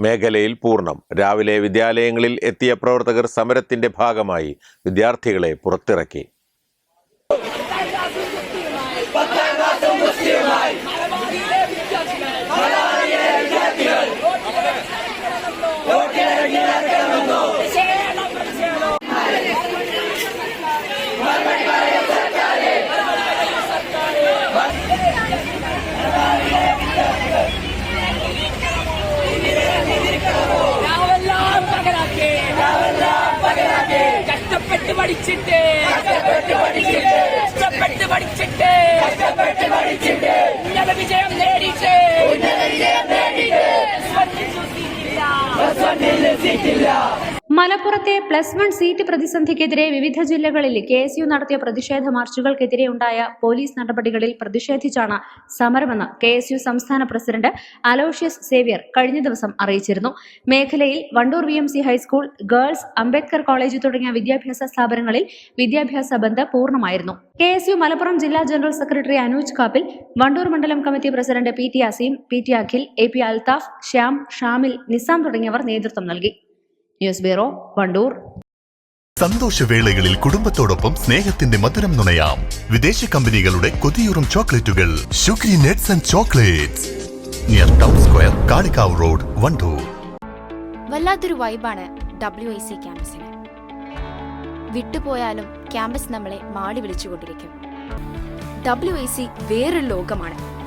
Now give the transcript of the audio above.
മേഖലയിൽ പൂർണം. രാവിലെ വിദ്യാലയങ്ങളിൽ എത്തിയ പ്രവർത്തകർ സമരത്തിന്റെ ഭാഗമായി വിദ്യാർത്ഥികളെ പുറത്തിറക്കി. കഷ്ടപ്പെട്ട് പഠിച്ചിട്ട്. കഷ്ടപ്പെട്ട് പഠിച്ചിട്ട്. ഉന്നത വിജയം നേടിയിട്ട്. നേടിയിട്ട്. സീറ്റില്ല മലപ്പുറത്തെ പ്ലസ് വൺ സീറ്റ് പ്രതിസന്ധിക്കെതിരെ വിവിധ ജില്ലകളിൽ കെ എസ് യു നടത്തിയ പ്രതിഷേധ മാർച്ചുകൾക്കെതിരെ ഉണ്ടായ പോലീസ് നടപടികളിൽ പ്രതിഷേധിച്ചാണ് സമരമെന്ന് കെ എസ് യു സംസ്ഥാന പ്രസിഡന്റ് അലോഷ്യസ് സേവ്യർ കഴിഞ്ഞ ദിവസം അറിയിച്ചിരുന്നു. മേഖലയിൽ Wandoor V M C high school girls Ambedkar college തുടങ്ങിയ വിദ്യാഭ്യാസ സ്ഥാപനങ്ങളിൽ വിദ്യാഭ്യാസ ബന്ധ പൂർണമായിരുന്നു. കെ എസ് യു മലപ്പുറം ജില്ലാ ജനറൽ സെക്രട്ടറി അനൂജ് കാപ്പിൽ വണ്ടൂർ മണ്ഡലം committee president P T Aseem P T Akhil A P Althaf Shyam Shamil Nizam തുടങ്ങിയവർ നേതൃത്വം നൽകി. News bureau Wandoor. സന്തോഷവേളകളിൽ കുടുംബത്തോടൊപ്പം സ്നേഹത്തിന്റെ മധുരം നുണയാം. വിദേശ കമ്പനികളുടെ കൊതിയൂറും ചോക്ലേറ്റുകൾ. Sugary nuts and chocolates. Near town square Kalikavu road Wandoor. വല്ലാത്തൊരു വൈബാണ് ഡബ്ല്യു ഐ സി ക്യാമ്പസിന്. വിട്ടുപോയാലും ക്യാമ്പസ് നമ്മളെ മാടി വിളിച്ചുകൊണ്ടിരിക്കും. ഡബ്ല്യു ഐ സി വേറൊരു ലോകമാണ്.